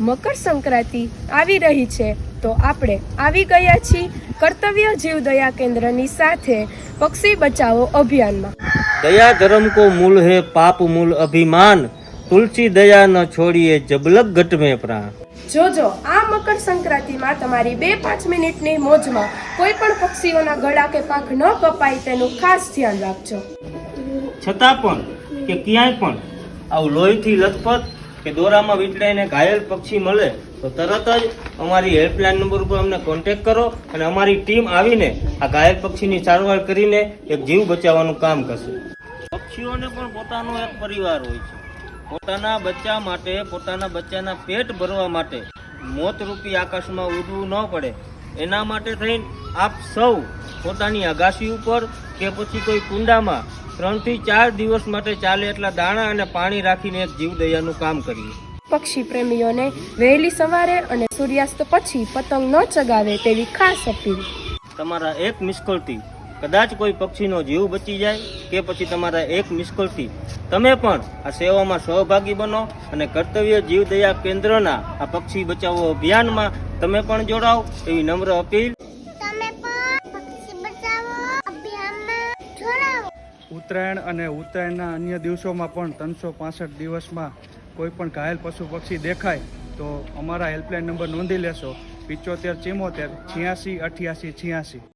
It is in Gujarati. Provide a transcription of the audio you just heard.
મકર સંક્રાંતિ આવી રહી છે તો આપણે આવી ગયા છીએ કર્તવ્ય જીવ દયા કેન્દ્રની સાથે પક્ષી બચાવો અભિયાનમાં. દયા ધર્મ કો મૂલ હે પાપ મૂલ અભિમાન. તુલસી દયા ન છોડીએ જબલક ઘટમે પ્રાણ. જોજો આ મકર સંક્રાંતિમાં તમારી બે પાંચ મિનિટની મોજમાં કોઈ પણ પક્ષીઓના ગળા કે પાક ન કપાય તેનું ખાસ ધ્યાન રાખજો. છતાં પણ કે ક્યાંય પણ આવું લોહીથી લથપથ કે દોરામાં વીંટળાઈને ઘાયલ પક્ષી મળે, તો તરત જ અમારી હેલ્પલાઇન નંબર ઉપર અમને કોન્ટેક્ટ કરો અને અમારી ટીમ આવીને આ ઘાયલ પક્ષીની સારવાર કરીને એક જીવ બચાવવાનું કામ કરશે. પક્ષીઓને પણ પોતાનો એક પરિવાર હોય છે. પોતાના બચ્ચા માટે, પોતાના બચ્ચાના પેટ ભરવા માટે મોતરૂપી આકાશમાં ઉડવું ન પડે. એના માટે થઈને આપ સૌ પોતાની અગાસી ઉપર કે પછી કોઈ કુંડામાં ત્રણથી ચાર દિવસ માટે ચાલે એટલા દાણા અને પાણી રાખીને એક જીવદયાનું કામ કરીએ. પક્ષી પ્રેમીઓને વહેલી સવારે અને સૂર્યાસ્ત પછી પતંગ ન ચગાવે તેવી ખાસ અપીલ. તમારા એક મિસકોલથી કદાચ કોઈ પક્ષીનો જીવ બચી જાય કે પછી તમારા એક મિસકોલથી તમે પણ આ સેવામાં સહભાગી બનો અને કર્તવ્ય જીવદયા કેન્દ્રના આ પક્ષી બચાવો અભિયાનમાં તમે પણ જોડાઓ એવી નમ્ર અપીલ ઉત્તરાયણ અને ઉત્તરાયણના અન્ય દિવસોમાં પણ ત્રણસો પાસઠ દિવસમાં કોઈ પણ ઘાયલ પશુ પક્ષી દેખાય તો અમારા હેલ્પલાઇન નંબર નોંધી લેશો. પિચોતેર, ચિમોતેર, છ્યાસી, અઠ્યાસી, છ્યાસી.